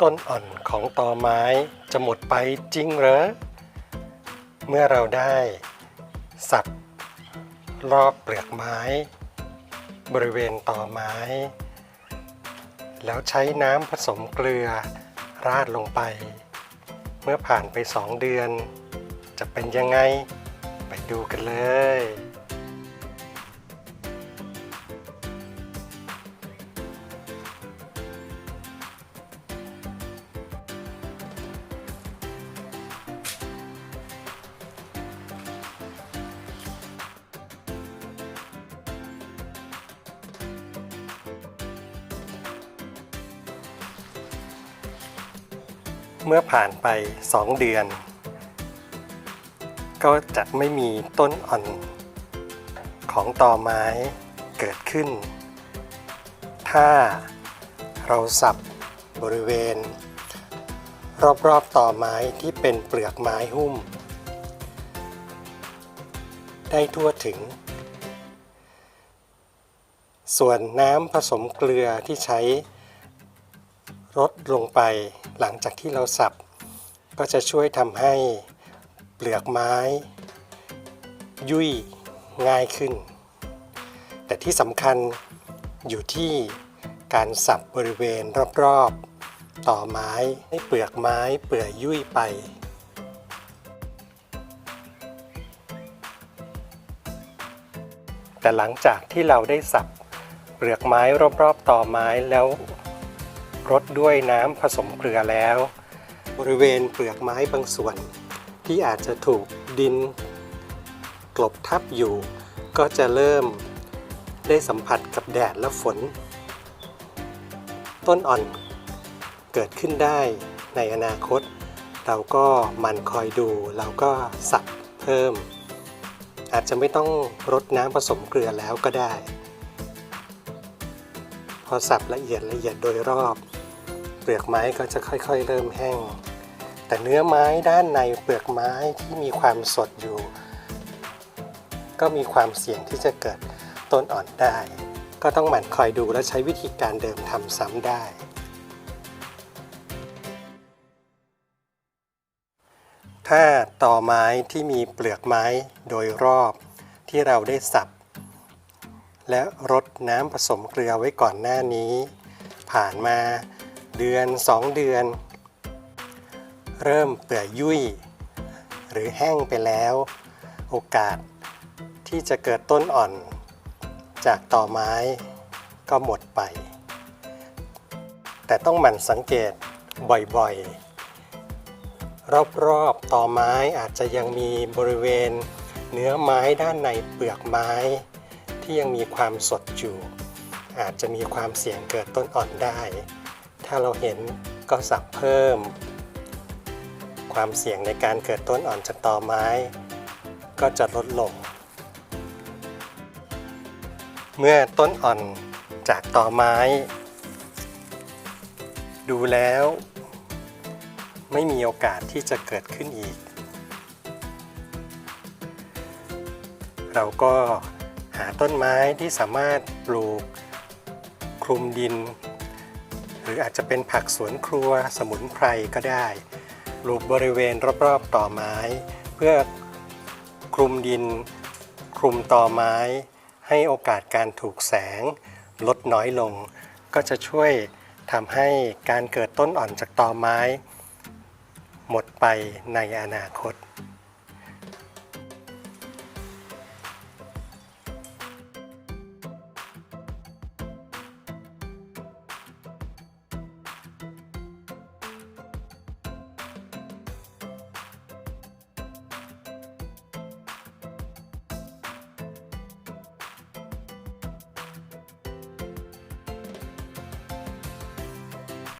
ต้นอ่อนของตอไม้จะหมดไปจริงเหรอ เมื่อเราได้ สับรอบเปลือกไม้ บริเวณตอไม้ แล้วใช้น้ำผสมเกลือราดลงไป เมื่อผ่านไปสองเดือน จะเป็นยังไง ไปดูกันเลย เมื่อผ่านไป 2 เดือน ก็จะไม่มีต้นอ่อนของตอไม้เกิดขึ้น ถ้าเราสับบริเวณ รอบๆตอไม้ที่เป็นเปลือกไม้หุ้ม ได้ทั่วถึง ส่วนน้ำผสมเกลือที่ใช้ลดลงไป หลังจากที่เราสับ ก็จะช่วยทำให้เปลือกไม้ ยุ่ยง่ายขึ้น แต่ที่สำคัญอยู่ที่การสับบริเวณรอบๆ ต่อไม้ให้เปลือกไม้เปื่อยยุ่ยไปแต่หลังจากที่เราได้สับเปลือกไม้รอบๆต่อไม้แล้ว รดด้วยน้ำผสมเกลือแล้ว บริเวณเปลือกไม้บางส่วน ที่อาจจะถูกดิน กลบทับอยู่ ก็จะเริ่มได้สัมผัสกับแดดและฝน ต้นอ่อนเกิดขึ้นได้ในอนาคต เราก็มันคอยดู เราก็สับเพิ่ม อาจจะไม่ต้องรดน้ำผสมเกลือแล้วก็ได้ พอสับละเอียดละเอียดโดยรอบ ลือกไม้ก็จะค่อยๆ เริ่มแห้ง แต่เนื้อไม้ด้านในเปลือกไม้ที่มีความสดอยู่ ก็มีความเสี่ยงที่จะเกิดต้นอ่อนได้ ก็ต้องหมั่นคอยดูและใช้วิธีการเดิมทำซ้ำได้ ถ้าต่อไม้ที่มีเปลือกไม้โดยรอบที่เราได้สับ และรดน้ำผสมเกลือไว้ก่อนหน้านี้ ผ่านมา เดือน 2 เดือน เริ่มเปื่อยยุ่ย หรือแห้งไปแล้ว โอกาสที่จะเกิดต้นอ่อน จากต่อไม้ก็หมดไป แต่ต้องหมั่นสังเกตบ่อยๆ รอบๆต่อไม้อาจจะยังมีบริเวณ เนื้อไม้ด้านในเปลือกไม้ ที่ยังมีความสดอยู่อาจจะมีความเสี่ยงเกิดต้นอ่อนได้ ถ้าเราเห็นก็สับเพิ่ม ความเสี่ยงในการเกิดต้นอ่อนจากตอไม้ ก็จะลดลง เมื่อต้นอ่อนจากตอไม้ ดูแล้ว ไม่มีโอกาสที่จะเกิดขึ้นอีก เราก็หาต้นไม้ที่สามารถปลูกคลุมดิน รืออาจจะเป็นผักสวนครัวสมุนไพรก็ได้ปลูกบริเวณรอบๆต่อไม้ เพื่อคลุมดิน คลุมต่อไม้ ให้โอกาสการถูกแสง ลดน้อยลง ก็จะช่วยทำให้การเกิดต้นอ่อนจากตอไม้ หมดไปในอนาคต